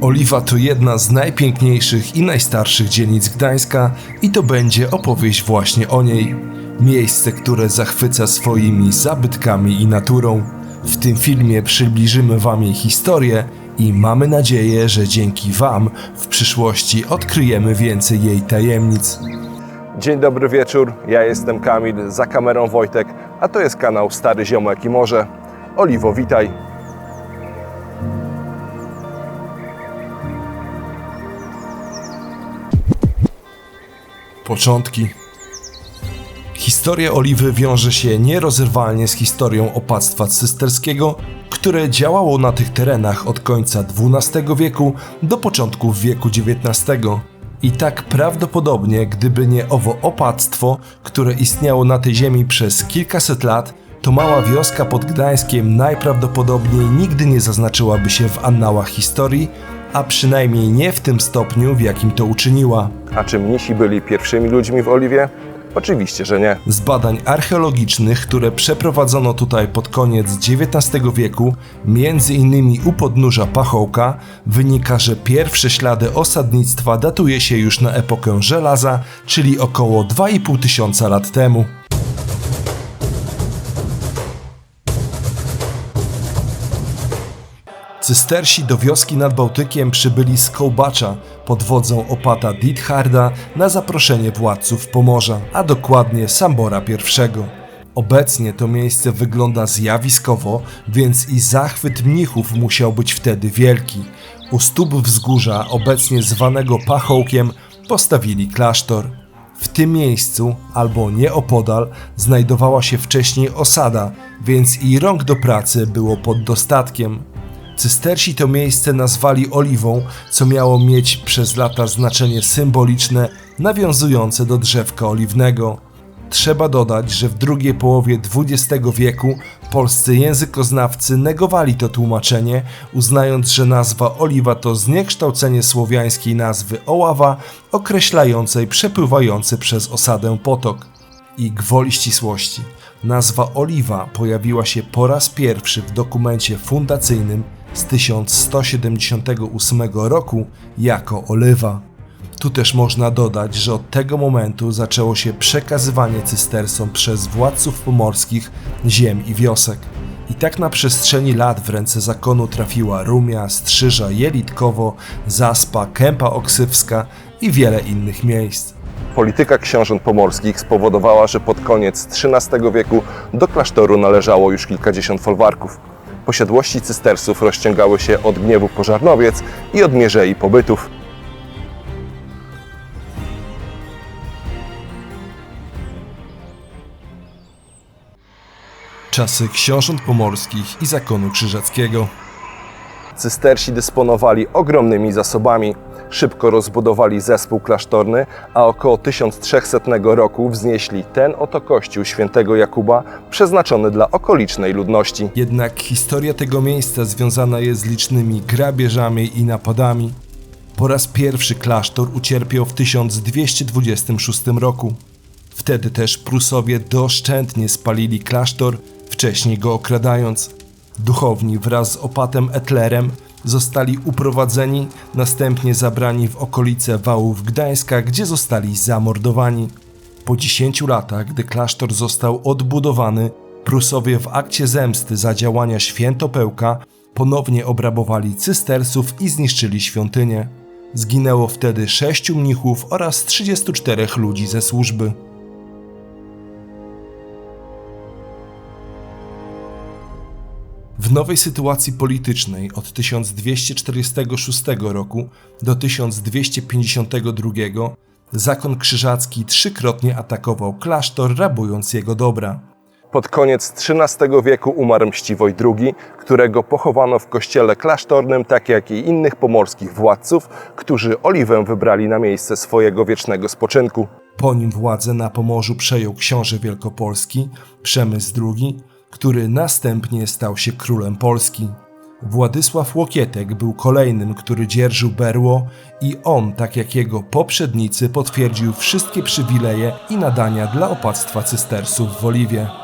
Oliwa to jedna z najpiękniejszych i najstarszych dzielnic Gdańska i to będzie opowieść właśnie o niej. Miejsce, które zachwyca swoimi zabytkami i naturą. W tym filmie przybliżymy Wam jej historię i mamy nadzieję, że dzięki Wam w przyszłości odkryjemy więcej jej tajemnic. Dzień dobry wieczór, ja jestem Kamil, za kamerą Wojtek, a to jest kanał Stary Ziomek i Morze. Oliwo, witaj. Początki. Historia Oliwy wiąże się nierozerwalnie z historią opactwa cysterskiego, które działało na tych terenach od końca XII wieku do początków wieku XIX. I tak prawdopodobnie, gdyby nie owo opactwo, które istniało na tej ziemi przez kilkaset lat, to mała wioska pod Gdańskiem najprawdopodobniej nigdy nie zaznaczyłaby się w annałach historii, a przynajmniej nie w tym stopniu, w jakim to uczyniła. A czy mnisi byli pierwszymi ludźmi w Oliwie? Oczywiście, że nie. Z badań archeologicznych, które przeprowadzono tutaj pod koniec XIX wieku, między innymi u podnóża Pachołka, wynika, że pierwsze ślady osadnictwa datuje się już na epokę żelaza, czyli około 2,5 tysiąca lat temu. Cystersi do wioski nad Bałtykiem przybyli z Kołbacza pod wodzą opata Ditharda na zaproszenie władców Pomorza, a dokładnie Sambora I. Obecnie to miejsce wygląda zjawiskowo, więc i zachwyt mnichów musiał być wtedy wielki. U stóp wzgórza, obecnie zwanego Pachołkiem, postawili klasztor. W tym miejscu, albo nieopodal, znajdowała się wcześniej osada, więc i rąk do pracy było pod dostatkiem. Cystersi to miejsce nazwali oliwą, co miało mieć przez lata znaczenie symboliczne nawiązujące do drzewka oliwnego. Trzeba dodać, że w drugiej połowie XX wieku polscy językoznawcy negowali to tłumaczenie, uznając, że nazwa oliwa to zniekształcenie słowiańskiej nazwy oława, określającej przepływający przez osadę potok. I gwoli ścisłości, nazwa oliwa pojawiła się po raz pierwszy w dokumencie fundacyjnym z 1178 roku jako Olywa. Tu też można dodać, że od tego momentu zaczęło się przekazywanie cystersom przez władców pomorskich ziem i wiosek. I tak na przestrzeni lat w ręce zakonu trafiła Rumia, Strzyża, Jelitkowo, Zaspa, Kępa Oksywska i wiele innych miejsc. Polityka książąt pomorskich spowodowała, że pod koniec XIII wieku do klasztoru należało już kilkadziesiąt folwarków. Posiadłości cystersów rozciągały się od gniewu pożarnowiec i od mierzei pobytów. Czasy książąt pomorskich i zakonu krzyżackiego. Cystersi dysponowali ogromnymi zasobami. Szybko rozbudowali zespół klasztorny, a około 1300 roku wznieśli ten oto kościół świętego Jakuba przeznaczony dla okolicznej ludności. Jednak historia tego miejsca związana jest z licznymi grabieżami i napadami. Po raz pierwszy klasztor ucierpiał w 1226 roku. Wtedy też Prusowie doszczętnie spalili klasztor, wcześniej go okradając. Duchowni wraz z opatem Etlerem zostali uprowadzeni, następnie zabrani w okolice wałów Gdańska, gdzie zostali zamordowani. Po 10 latach, gdy klasztor został odbudowany, Prusowie w akcie zemsty za działania świętopełka ponownie obrabowali cystersów i zniszczyli świątynię. Zginęło wtedy sześciu mnichów oraz 34 ludzi ze służby. W nowej sytuacji politycznej od 1246 roku do 1252 zakon krzyżacki trzykrotnie atakował klasztor, rabując jego dobra. Pod koniec XIII wieku umarł Mściwoj II, którego pochowano w kościele klasztornym, tak jak i innych pomorskich władców, którzy Oliwę wybrali na miejsce swojego wiecznego spoczynku. Po nim władzę na Pomorzu przejął książę wielkopolski Przemysł II, który następnie stał się królem Polski. Władysław Łokietek był kolejnym, który dzierżył berło i on, tak jak jego poprzednicy, potwierdził wszystkie przywileje i nadania dla opactwa cystersów w Oliwie.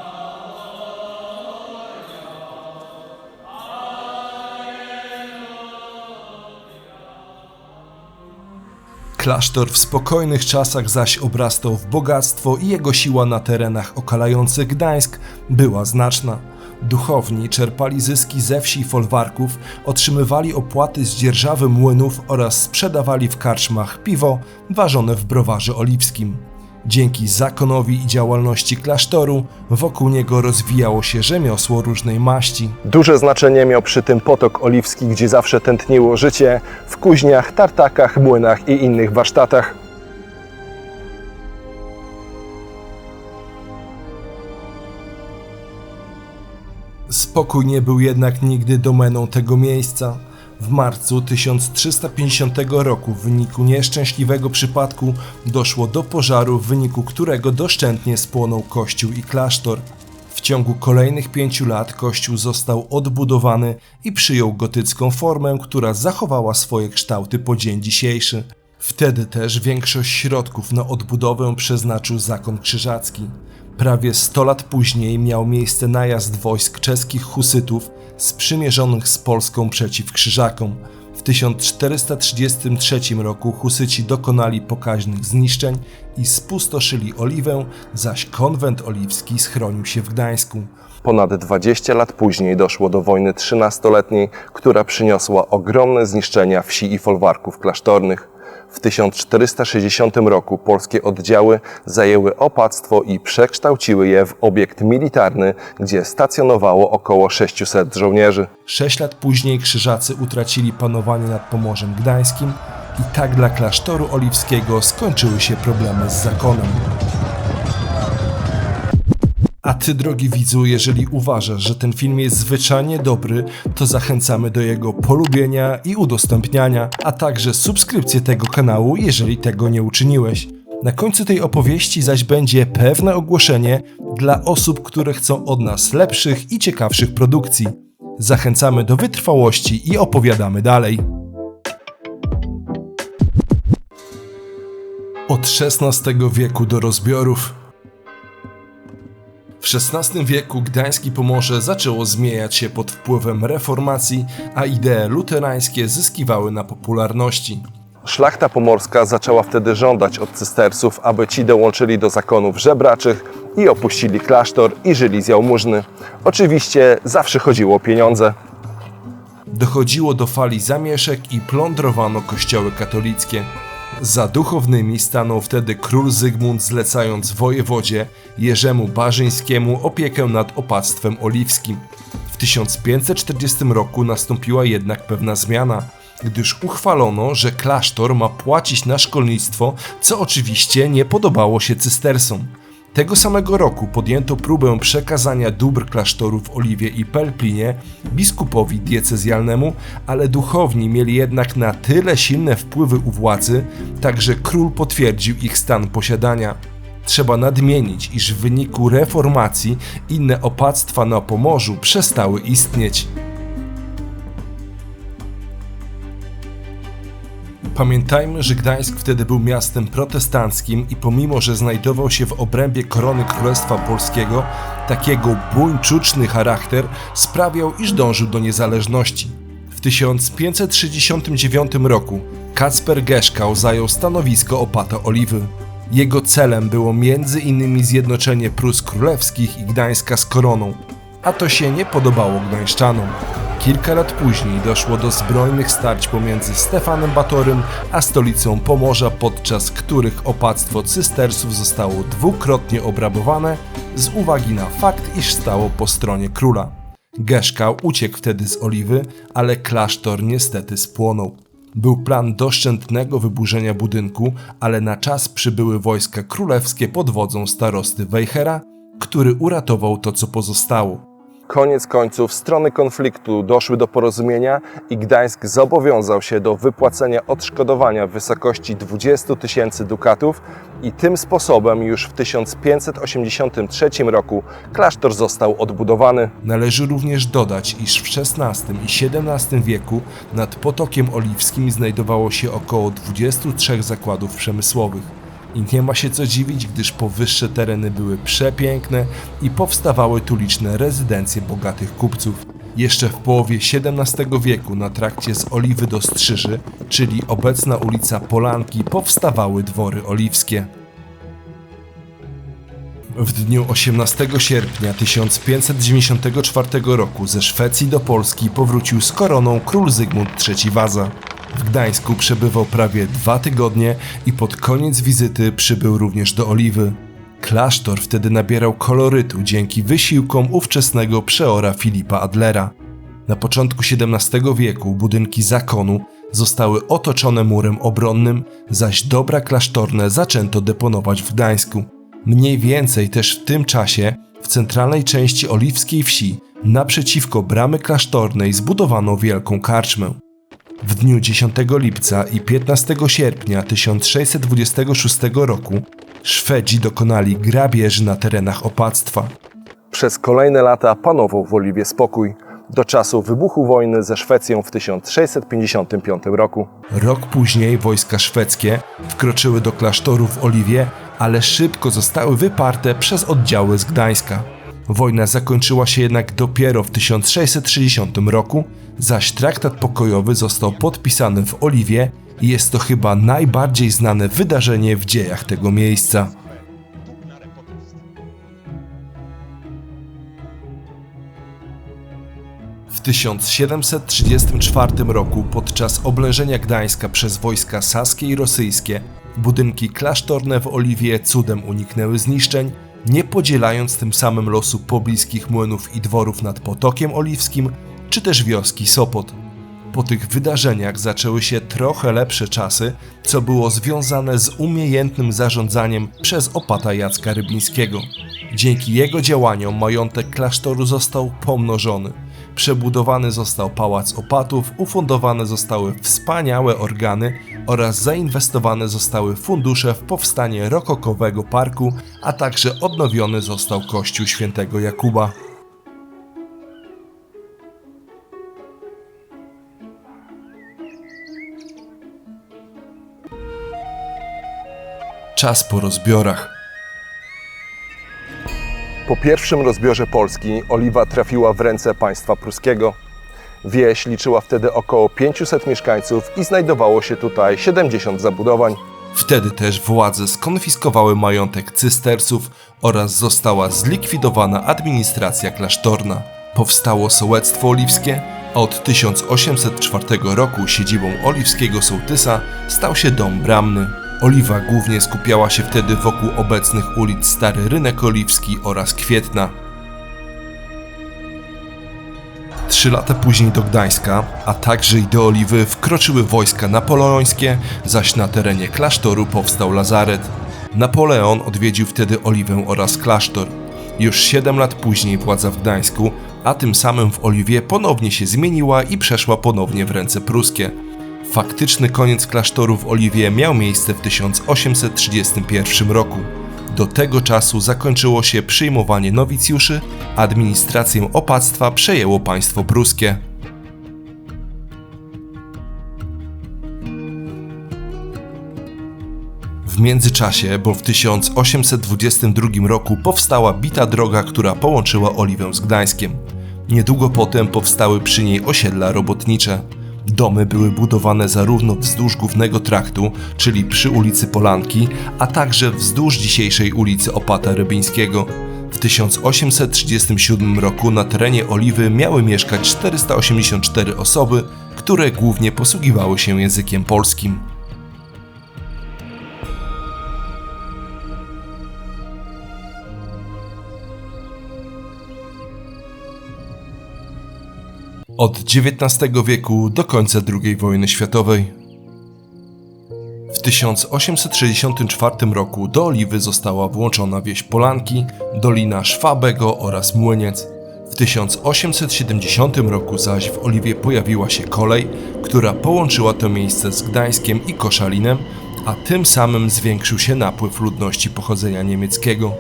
Klasztor w spokojnych czasach zaś obrastał w bogactwo i jego siła na terenach okalających Gdańsk była znaczna. Duchowni czerpali zyski ze wsi i folwarków, otrzymywali opłaty z dzierżawy młynów oraz sprzedawali w karczmach piwo ważone w browarze oliwskim. Dzięki zakonowi i działalności klasztoru wokół niego rozwijało się rzemiosło różnej maści. Duże znaczenie miał przy tym potok oliwski, gdzie zawsze tętniło życie w kuźniach, tartakach, młynach i innych warsztatach. Spokój nie był jednak nigdy domeną tego miejsca. W marcu 1350 roku w wyniku nieszczęśliwego przypadku doszło do pożaru, w wyniku którego doszczętnie spłonął kościół i klasztor. W ciągu kolejnych pięciu lat kościół został odbudowany i przyjął gotycką formę, która zachowała swoje kształty po dzień dzisiejszy. Wtedy też większość środków na odbudowę przeznaczył zakon krzyżacki. Prawie 100 lat później miał miejsce najazd wojsk czeskich husytów sprzymierzonych z Polską przeciw Krzyżakom. W 1433 roku husyci dokonali pokaźnych zniszczeń i spustoszyli Oliwę, zaś konwent oliwski schronił się w Gdańsku. Ponad 20 lat później doszło do wojny trzynastoletniej, która przyniosła ogromne zniszczenia wsi i folwarków klasztornych. W 1460 roku polskie oddziały zajęły opactwo i przekształciły je w obiekt militarny, gdzie stacjonowało około 600 żołnierzy. Sześć lat później Krzyżacy utracili panowanie nad Pomorzem Gdańskim i tak dla klasztoru oliwskiego skończyły się problemy z zakonem. A ty, drogi widzu, jeżeli uważasz, że ten film jest zwyczajnie dobry, to zachęcamy do jego polubienia i udostępniania, a także subskrypcję tego kanału, jeżeli tego nie uczyniłeś. Na końcu tej opowieści zaś będzie pewne ogłoszenie dla osób, które chcą od nas lepszych i ciekawszych produkcji. Zachęcamy do wytrwałości i opowiadamy dalej. Od XVI wieku do rozbiorów. W XVI wieku gdańskie Pomorze zaczęło zmieniać się pod wpływem reformacji, a idee luterańskie zyskiwały na popularności. Szlachta pomorska zaczęła wtedy żądać od cystersów, aby ci dołączyli do zakonów żebraczych i opuścili klasztor i żyli z jałmużny. Oczywiście zawsze chodziło o pieniądze. Dochodziło do fali zamieszek i plądrowano kościoły katolickie. Za duchownymi stanął wtedy król Zygmunt, zlecając wojewodzie Jerzemu Barzyńskiemu opiekę nad opactwem oliwskim. W 1540 roku nastąpiła jednak pewna zmiana, gdyż uchwalono, że klasztor ma płacić na szkolnictwo, co oczywiście nie podobało się cystersom. Tego samego roku podjęto próbę przekazania dóbr klasztoru w Oliwie i Pelplinie biskupowi diecezjalnemu, ale duchowni mieli jednak na tyle silne wpływy u władzy, także król potwierdził ich stan posiadania. Trzeba nadmienić, iż w wyniku reformacji inne opactwa na Pomorzu przestały istnieć. Pamiętajmy, że Gdańsk wtedy był miastem protestanckim i pomimo, że znajdował się w obrębie korony Królestwa Polskiego, takiego buńczuczny charakter sprawiał, iż dążył do niezależności. W 1569 roku Kacper Geszkał zajął stanowisko opata Oliwy. Jego celem było między innymi zjednoczenie Prus Królewskich i Gdańska z koroną, a to się nie podobało Gdańszczanom. Kilka lat później doszło do zbrojnych starć pomiędzy Stefanem Batorym a stolicą Pomorza, podczas których opactwo cystersów zostało dwukrotnie obrabowane z uwagi na fakt, iż stało po stronie króla. Geszkał uciekł wtedy z Oliwy, ale klasztor niestety spłonął. Był plan doszczętnego wyburzenia budynku, ale na czas przybyły wojska królewskie pod wodzą starosty Wejhera, który uratował to, co pozostało. Koniec końców strony konfliktu doszły do porozumienia i Gdańsk zobowiązał się do wypłacenia odszkodowania w wysokości 20 tysięcy dukatów i tym sposobem już w 1583 roku klasztor został odbudowany. Należy również dodać, iż w XVI i XVII wieku nad Potokiem Oliwskim znajdowało się około 23 zakładów przemysłowych. I nie ma się co dziwić, gdyż powyższe tereny były przepiękne i powstawały tu liczne rezydencje bogatych kupców. Jeszcze w połowie XVII wieku na trakcie z Oliwy do Strzyży, czyli obecna ulica Polanki, powstawały dwory oliwskie. W dniu 18 sierpnia 1594 roku ze Szwecji do Polski powrócił z koroną król Zygmunt III Waza. W Gdańsku przebywał prawie dwa tygodnie i pod koniec wizyty przybył również do Oliwy. Klasztor wtedy nabierał kolorytu dzięki wysiłkom ówczesnego przeora Filipa Adlera. Na początku XVII wieku budynki zakonu zostały otoczone murem obronnym, zaś dobra klasztorne zaczęto deponować w Gdańsku. Mniej więcej też w tym czasie w centralnej części oliwskiej wsi naprzeciwko bramy klasztornej zbudowano wielką karczmę. W dniu 10 lipca i 15 sierpnia 1626 roku Szwedzi dokonali grabieży na terenach opactwa. Przez kolejne lata panował w Oliwie spokój, do czasu wybuchu wojny ze Szwecją w 1655 roku. Rok później wojska szwedzkie wkroczyły do klasztoru w Oliwie, ale szybko zostały wyparte przez oddziały z Gdańska. Wojna zakończyła się jednak dopiero w 1660 roku, zaś traktat pokojowy został podpisany w Oliwie i jest to chyba najbardziej znane wydarzenie w dziejach tego miejsca. W 1734 roku podczas oblężenia Gdańska przez wojska saskie i rosyjskie budynki klasztorne w Oliwie cudem uniknęły zniszczeń, nie podzielając tym samym losu pobliskich młynów i dworów nad Potokiem Oliwskim, czy też wioski Sopot. Po tych wydarzeniach zaczęły się trochę lepsze czasy, co było związane z umiejętnym zarządzaniem przez opata Jacka Rybińskiego. Dzięki jego działaniom majątek klasztoru został pomnożony. Przebudowany został pałac opatów, ufundowane zostały wspaniałe organy oraz zainwestowane zostały fundusze w powstanie rokokowego parku, a także odnowiony został kościół świętego Jakuba. Czas po rozbiorach. Po pierwszym rozbiorze Polski Oliwa trafiła w ręce państwa pruskiego. Wieś liczyła wtedy około 500 mieszkańców i znajdowało się tutaj 70 zabudowań. Wtedy też władze skonfiskowały majątek cystersów oraz została zlikwidowana administracja klasztorna. Powstało sołectwo oliwskie, a od 1804 roku siedzibą oliwskiego sołtysa stał się dom bramny. Oliwa głównie skupiała się wtedy wokół obecnych ulic Stary Rynek Oliwski oraz Kwietna. Trzy lata później do Gdańska, a także i do Oliwy wkroczyły wojska napoleońskie, zaś na terenie klasztoru powstał lazaret. Napoleon odwiedził wtedy Oliwę oraz klasztor. Już 7 lat później władza w Gdańsku, a tym samym w Oliwie ponownie się zmieniła i przeszła ponownie w ręce pruskie. Faktyczny koniec klasztoru w Oliwie miał miejsce w 1831 roku. Do tego czasu zakończyło się przyjmowanie nowicjuszy, administrację opactwa przejęło państwo pruskie. W międzyczasie, bo w 1822 roku powstała bita droga, która połączyła Oliwę z Gdańskiem. Niedługo potem powstały przy niej osiedla robotnicze. Domy były budowane zarówno wzdłuż głównego traktu, czyli przy ulicy Polanki, a także wzdłuż dzisiejszej ulicy Opata Rybińskiego. W 1837 roku na terenie Oliwy miały mieszkać 484 osoby, które głównie posługiwały się językiem polskim. Od XIX wieku do końca II wojny światowej. W 1864 roku do Oliwy została włączona wieś Polanki, Dolina Szwabego oraz Młyniec. W 1870 roku zaś w Oliwie pojawiła się kolej, która połączyła to miejsce z Gdańskiem i Koszalinem, a tym samym zwiększył się napływ ludności pochodzenia niemieckiego.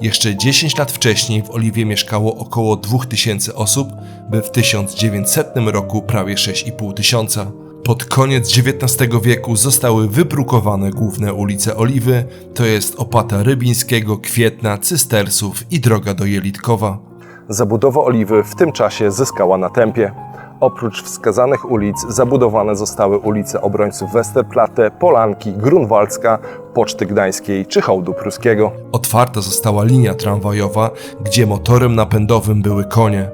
Jeszcze 10 lat wcześniej w Oliwie mieszkało około 2000 osób, by w 1900 roku prawie 6,5 tysiąca. Pod koniec XIX wieku zostały wybrukowane główne ulice Oliwy, to jest Opata Rybińskiego, Kwietna, Cystersów i droga do Jelitkowa. Zabudowa oliwy w tym czasie zyskała na tempie. Oprócz wskazanych ulic zabudowane zostały ulice obrońców Westerplatte, Polanki, Grunwaldzka, Poczty Gdańskiej czy Hołdu Pruskiego. Otwarta została linia tramwajowa, gdzie motorem napędowym były konie.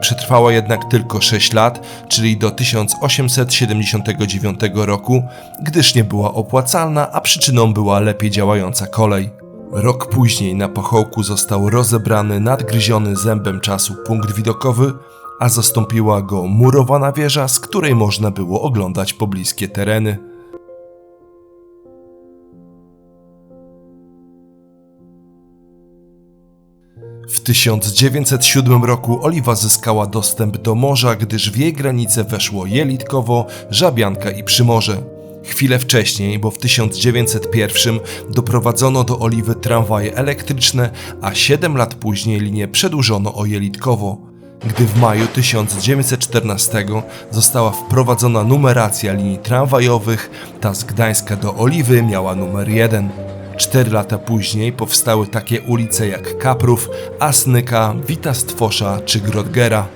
Przetrwała jednak tylko 6 lat, czyli do 1879 roku, gdyż nie była opłacalna, a przyczyną była lepiej działająca kolej. Rok później na pochołku został rozebrany nadgryziony zębem czasu punkt widokowy, a zastąpiła go murowana wieża, z której można było oglądać pobliskie tereny. W 1907 roku Oliwa zyskała dostęp do morza, gdyż w jej granice weszło Jelitkowo, Żabianka i Przymorze. Chwilę wcześniej, bo w 1901 doprowadzono do Oliwy tramwaje elektryczne, a 7 lat później linię przedłużono o Jelitkowo. Gdy w maju 1914 została wprowadzona numeracja linii tramwajowych, ta z Gdańska do Oliwy miała numer 1. Cztery lata później powstały takie ulice jak Kaprów, Asnyka, Wita Stwosza czy Grodgera.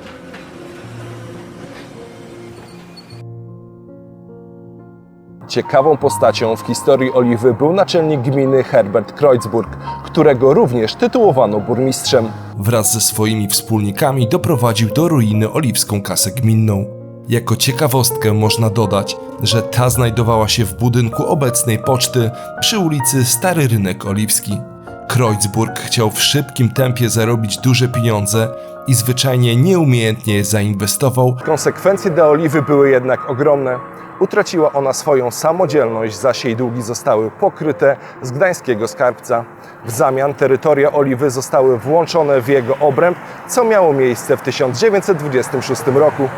Ciekawą postacią w historii Oliwy był naczelnik gminy Herbert Kreuzburg, którego również tytułowano burmistrzem. Wraz ze swoimi wspólnikami doprowadził do ruiny oliwską kasę gminną. Jako ciekawostkę można dodać, że ta znajdowała się w budynku obecnej poczty przy ulicy Stary Rynek Oliwski. Kreuzburg chciał w szybkim tempie zarobić duże pieniądze i zwyczajnie nieumiejętnie je zainwestował, Konsekwencje dla Oliwy były jednak ogromne. Utraciła ona swoją samodzielność, zaś jej długi zostały pokryte z gdańskiego skarbca. W zamian terytoria Oliwy zostały włączone w jego obręb, co miało miejsce w 1926 roku.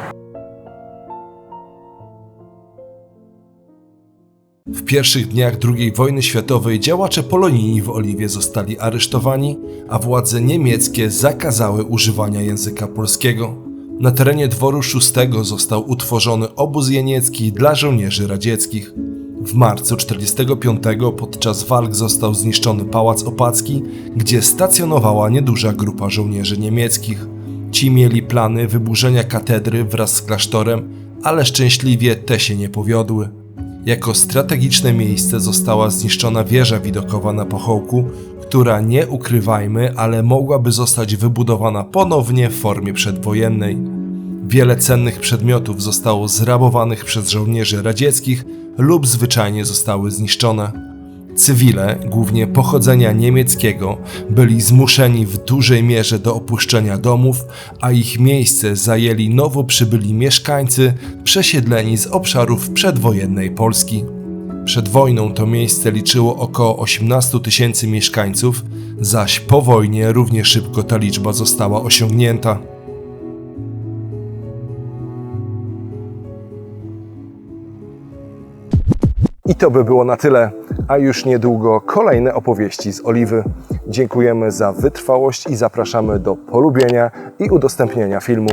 W pierwszych dniach II wojny światowej działacze polonijni w Oliwie zostali aresztowani, a władze niemieckie zakazały używania języka polskiego. Na terenie dworu VI został utworzony obóz jeniecki dla żołnierzy radzieckich. W marcu 1945 podczas walk został zniszczony pałac opacki, gdzie stacjonowała nieduża grupa żołnierzy niemieckich. Ci mieli plany wyburzenia katedry wraz z klasztorem, ale szczęśliwie te się nie powiodły. Jako strategiczne miejsce została zniszczona wieża widokowa na pochołku, która nie ukrywajmy, ale mogłaby zostać wybudowana ponownie w formie przedwojennej. Wiele cennych przedmiotów zostało zrabowanych przez żołnierzy radzieckich lub zwyczajnie zostały zniszczone. Cywile, głównie pochodzenia niemieckiego, byli zmuszeni w dużej mierze do opuszczenia domów, a ich miejsce zajęli nowo przybyli mieszkańcy przesiedleni z obszarów przedwojennej Polski. Przed wojną to miejsce liczyło około 18 tysięcy mieszkańców, zaś po wojnie równie szybko ta liczba została osiągnięta. I to by było na tyle, a już niedługo kolejne opowieści z Oliwy. Dziękujemy za wytrwałość i zapraszamy do polubienia i udostępnienia filmu.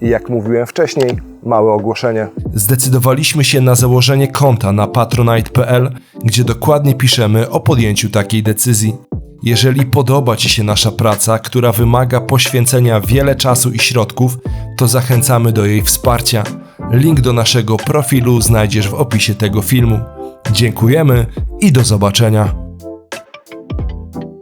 I jak mówiłem wcześniej, małe ogłoszenie. Zdecydowaliśmy się na założenie konta na patronite.pl, gdzie dokładnie piszemy o podjęciu takiej decyzji. Jeżeli podoba Ci się nasza praca, która wymaga poświęcenia wiele czasu i środków, to zachęcamy do jej wsparcia. Link do naszego profilu znajdziesz w opisie tego filmu. Dziękujemy i do zobaczenia.